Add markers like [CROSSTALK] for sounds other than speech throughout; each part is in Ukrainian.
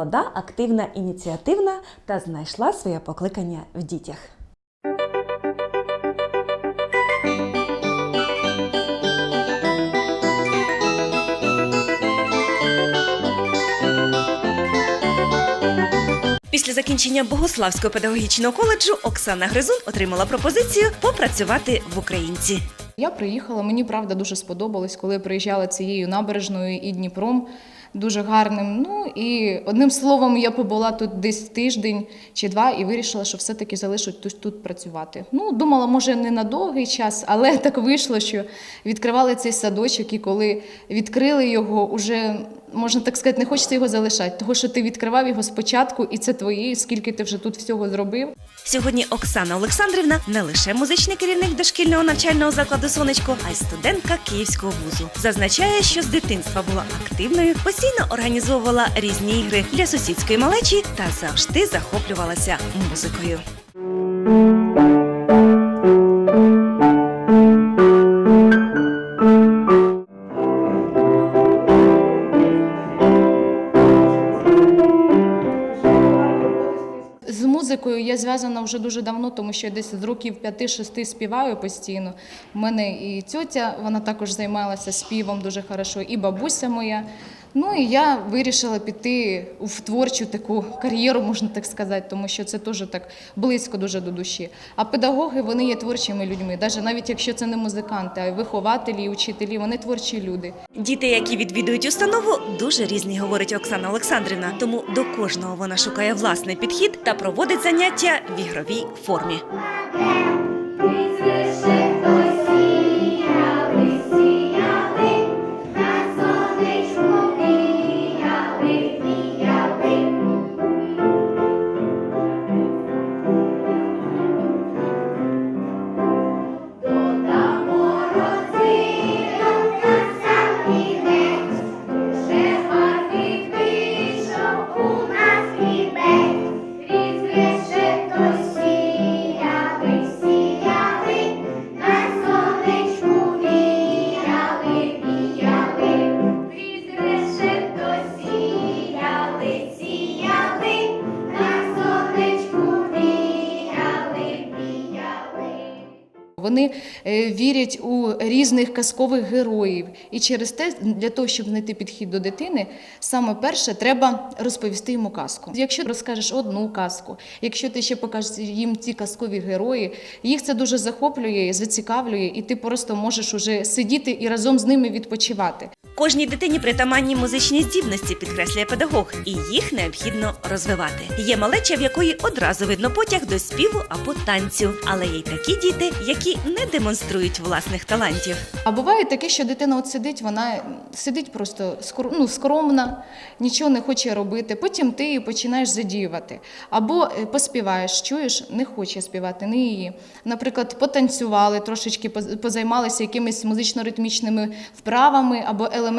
молода, активна, ініціативна та знайшла своє покликання в дітях. Після закінчення Богославського педагогічного коледжу Оксана Гризун отримала пропозицію попрацювати в Українці. Я приїхала, мені правда дуже сподобалось, коли я приїжджала цією набережною і Дніпром. Дуже гарним. Ну і одним словом, я побула тут десь тиждень чи два і вирішила, що все-таки залишу тут, тут працювати. Ну, думала, може, не на довгий час, але [LAUGHS] так вийшло, що відкривали цей садочок, і коли відкрили його, уже можна так сказати, не хочеться його залишати, тому що ти відкривав його спочатку, і це твоє, скільки ти вже тут всього зробив. Сьогодні Оксана Олександрівна не лише музичний керівник дошкільного навчального закладу Сонечко, а й студентка Київського вузу. Зазначає, що з дитинства була активною, постійно організовувала різні ігри для сусідської малечі та завжди захоплювалася музикою. З музикою я зв'язана вже дуже давно, тому що я десь з років 5-6 співаю постійно. У мене і тьотя, вона також займалася співом дуже хорошо, і бабуся моя. Ну і я вирішила піти в творчу таку кар'єру, можна так сказати, тому що це теж так близько дуже до душі. А педагоги вони є творчими людьми, навіть навіть якщо це не музиканти, а й вихователі, учителі, вони творчі люди. Діти, які відвідують установу, дуже різні, говорить Оксана Олександрівна. Тому до кожного вона шукає власний підхід та проводить заняття в ігровій формі. Вірять у різних казкових героїв. І через те, для того, щоб знайти підхід до дитини, саме перше треба розповісти йому казку. Якщо розкажеш одну казку, якщо ти ще покажеш їм ці казкові герої, їх це дуже захоплює, зацікавлює, і ти просто можеш уже сидіти і разом з ними відпочивати. Кожній дитині притаманні музичні здібності, підкреслює педагог, і їх необхідно розвивати. Є малеча, в якої одразу видно потяг до співу або танцю, але є й такі діти, які не демонструють власних талантів. А буває таке, що дитина от сидить, вона сидить просто ну, скромна, нічого не хоче робити. Потім ти її починаєш задіювати. Або е, поспіваєш, чуєш, не хоче співати, не її. Наприклад, потанцювали, трошечки позаймалися якимись музично-ритмічними вправами або елементами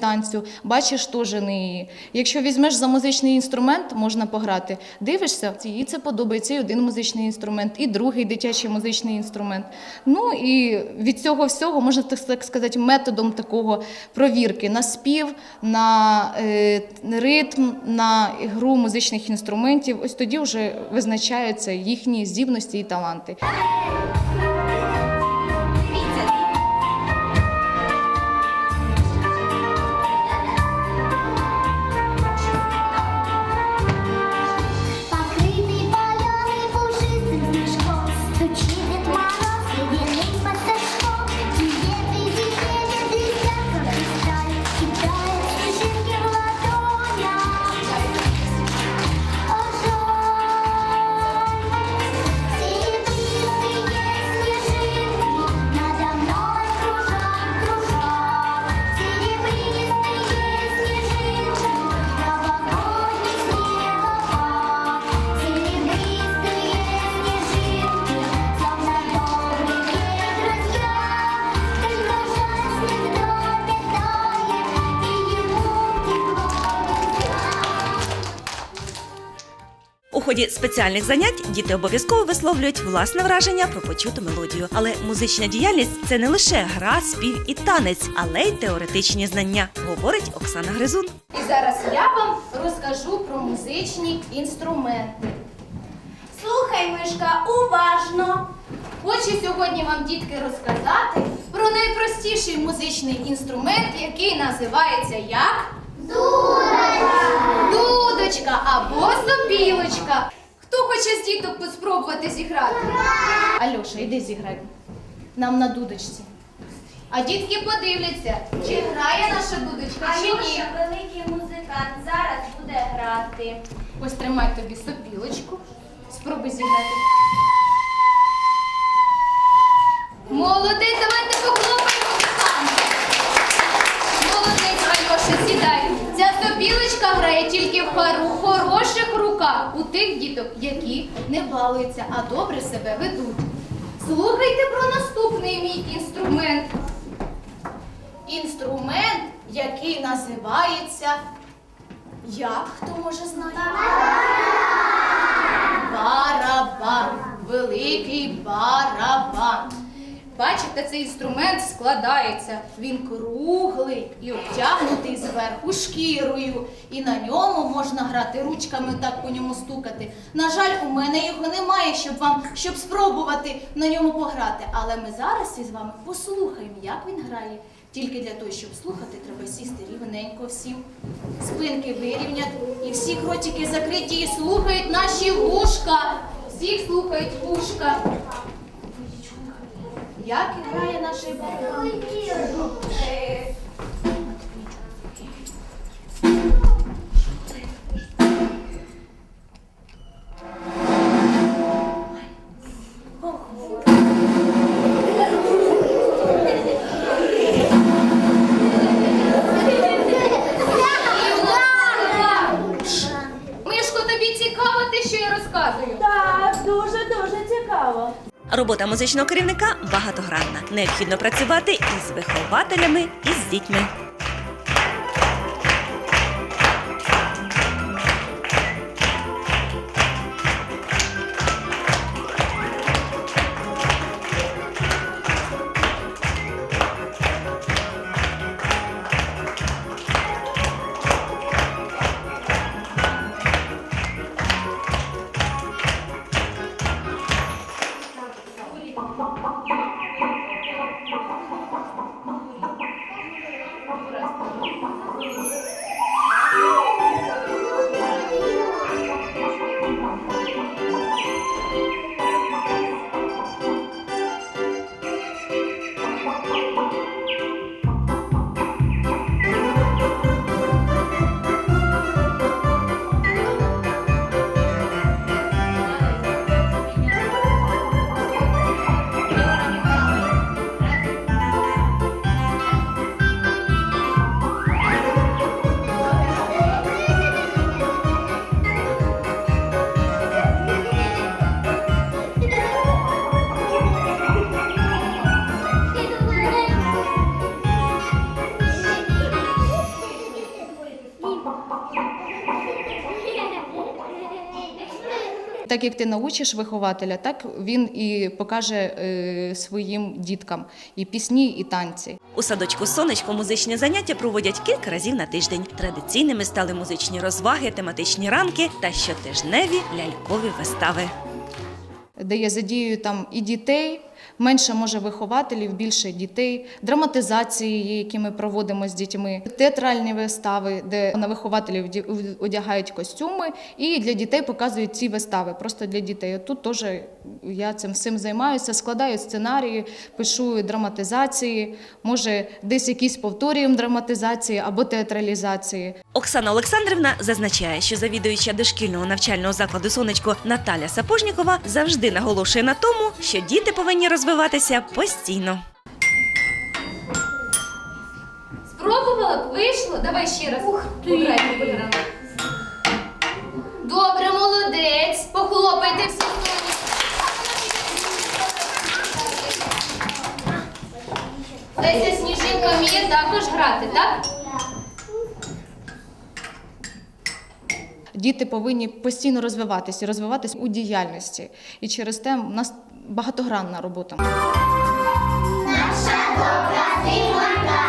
танцю. Бачиш, теж не. Якщо візьмеш за музичний інструмент, можна пограти. Дивишся, їй це подобається і один музичний інструмент, і другий дитячий музичний інструмент. Ну і від цього всього можна так сказати методом такого провірки на спів, на е, ритм, на ігру музичних інструментів. Ось тоді вже визначаються їхні здібності і таланти. Ході спеціальних занять діти обов'язково висловлюють власне враження про почуту мелодію. Але музична діяльність це не лише гра, спів і танець, але й теоретичні знання, говорить Оксана Гризун. І зараз я вам розкажу про музичні інструменти. Слухай, мишка, уважно. Хочу сьогодні вам, дітки, розказати про найпростіший музичний інструмент, який називається як Дудочка або сопілочка. Хто хоче з діток спробувати зіграти? Альоша, іди зіграй. Нам на дудочці. А дітки подивляться, чи грає наша дудочка, чи ні. Альоша, великий музикант, зараз буде грати. Ось тримай тобі сопілочку. Спробуй зіграти. Молодець, давайте музиканту. Молодець, Альоша, сідай. Ця сопілочка грає тільки в хору- хороших руках у тих діток, які не балуються, а добре себе ведуть. Слухайте про наступний мій інструмент. Інструмент, який називається. Як хто може знати? Барабан, великий барабан. Бачите, цей інструмент складається. Він круглий і обтягнутий зверху шкірою. І на ньому можна грати ручками, так по ньому стукати. На жаль, у мене його немає, щоб вам щоб спробувати на ньому пограти. Але ми зараз із вами послухаємо, як він грає. Тільки для того, щоб слухати, треба сісти рівненько всім. Спинки вирівняти і всі ротики закриті і слухають наші вушка. Всіх слухають вушка. Як грає наш барабан? Музичного керівника багатогранна. Необхідно працювати із вихователями і з дітьми. Так як ти научиш вихователя, так він і покаже е, своїм діткам і пісні, і танці. У садочку сонечко музичні заняття проводять кілька разів на тиждень. Традиційними стали музичні розваги, тематичні ранки та щотижневі лялькові вистави. де я задію там і дітей, менше може вихователів, більше дітей, драматизації, які ми проводимо з дітьми, театральні вистави, де на вихователів одягають костюми, і для дітей показують ці вистави. Просто для дітей. Тут теж я цим всім займаюся, складаю сценарії, пишу драматизації, може десь якісь повторюємо драматизації або театралізації. Оксана Олександрівна зазначає, що завідуюча дошкільного навчального закладу сонечко Наталя Сапожнікова завжди наголошує на тому, що діти повинні розвиватися постійно. Спробувала б, вийшло? Давай ще раз. Ух ти! Добре, молодець. Похлопайте всі. Леся Сніжинка вміє також грати, так? Діти повинні постійно розвиватися, розвиватися у діяльності. І через те в нас багатогранна робота. Наша добра зимонька,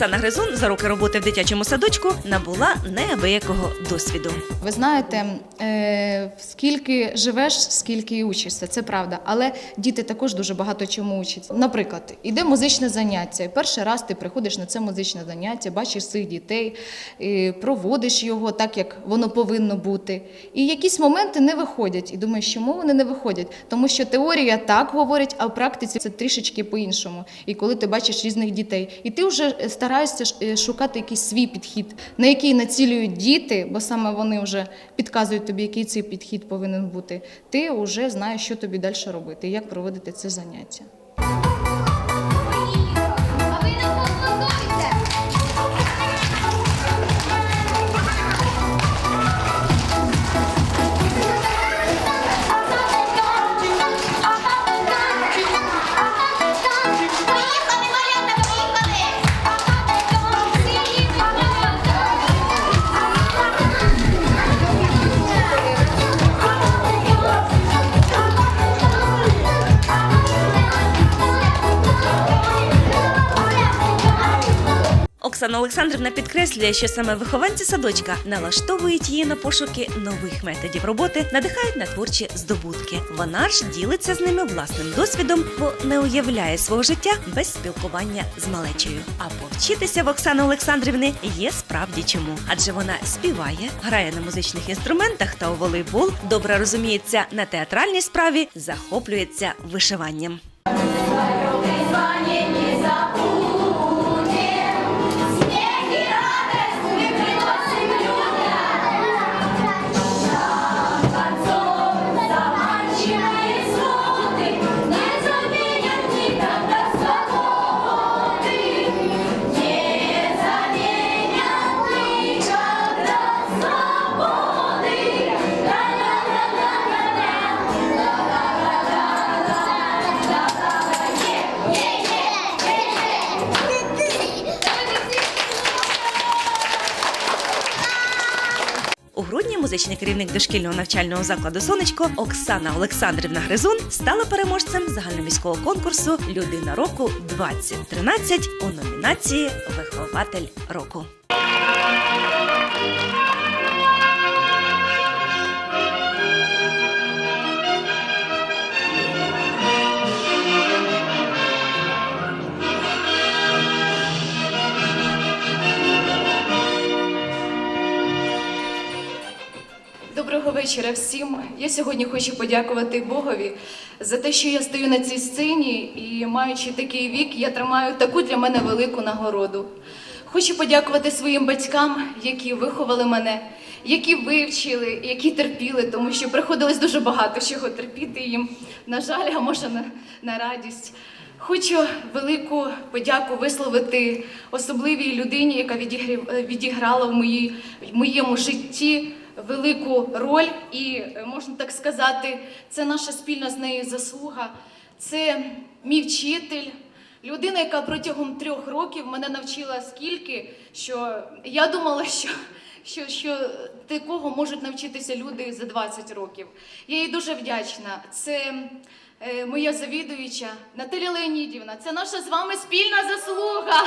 Оксана Гризун за роки роботи в дитячому садочку набула неабиякого досвіду. Ви знаєте, е, скільки живеш, скільки і учишся, це правда. Але діти також дуже багато чому учаться. Наприклад, іде музичне заняття. і Перший раз ти приходиш на це музичне заняття, бачиш цих дітей, проводиш його так, як воно повинно бути. І якісь моменти не виходять. І думаєш, чому вони не виходять? Тому що теорія так говорить, а в практиці це трішечки по-іншому. І коли ти бачиш різних дітей, і ти вже стараєшся ш- е, шукати якийсь свій підхід, на який націлюють діти, бо саме вони вже підказують тобі, який цей підхід повинен бути. Ти вже знаєш, що тобі далі робити, як проводити це заняття. Оксана Олександрівна підкреслює, що саме вихованці садочка налаштовують її на пошуки нових методів роботи, надихають на творчі здобутки. Вона ж ділиться з ними власним досвідом, бо не уявляє свого життя без спілкування з малечею. А повчитися в Оксани Олександрівни є справді чому, адже вона співає, грає на музичних інструментах та у волейбол, добре розуміється на театральній справі, захоплюється вишиванням. Грудні керівник дошкільного навчального закладу Сонечко Оксана Олександрівна Гризун стала переможцем загальноміського конкурсу Людина року 2013 у номінації Вихователь року. Вечора всім. Я сьогодні хочу подякувати Богові за те, що я стою на цій сцені і, маючи такий вік, я тримаю таку для мене велику нагороду. Хочу подякувати своїм батькам, які виховали мене, які вивчили, які терпіли, тому що приходилось дуже багато чого терпіти їм. На жаль, а може на, на радість. Хочу велику подяку висловити особливій людині, яка відіграла в, моїй, в моєму житті велику роль, і е, можна так сказати, це наша спільна з нею заслуга. Це мій вчитель, людина, яка протягом трьох років мене навчила скільки, що я думала, що, що, що такого можуть навчитися люди за 20 років. Я їй дуже вдячна. Це е, моя завідуюча Наталя Леонідівна. Це наша з вами спільна заслуга.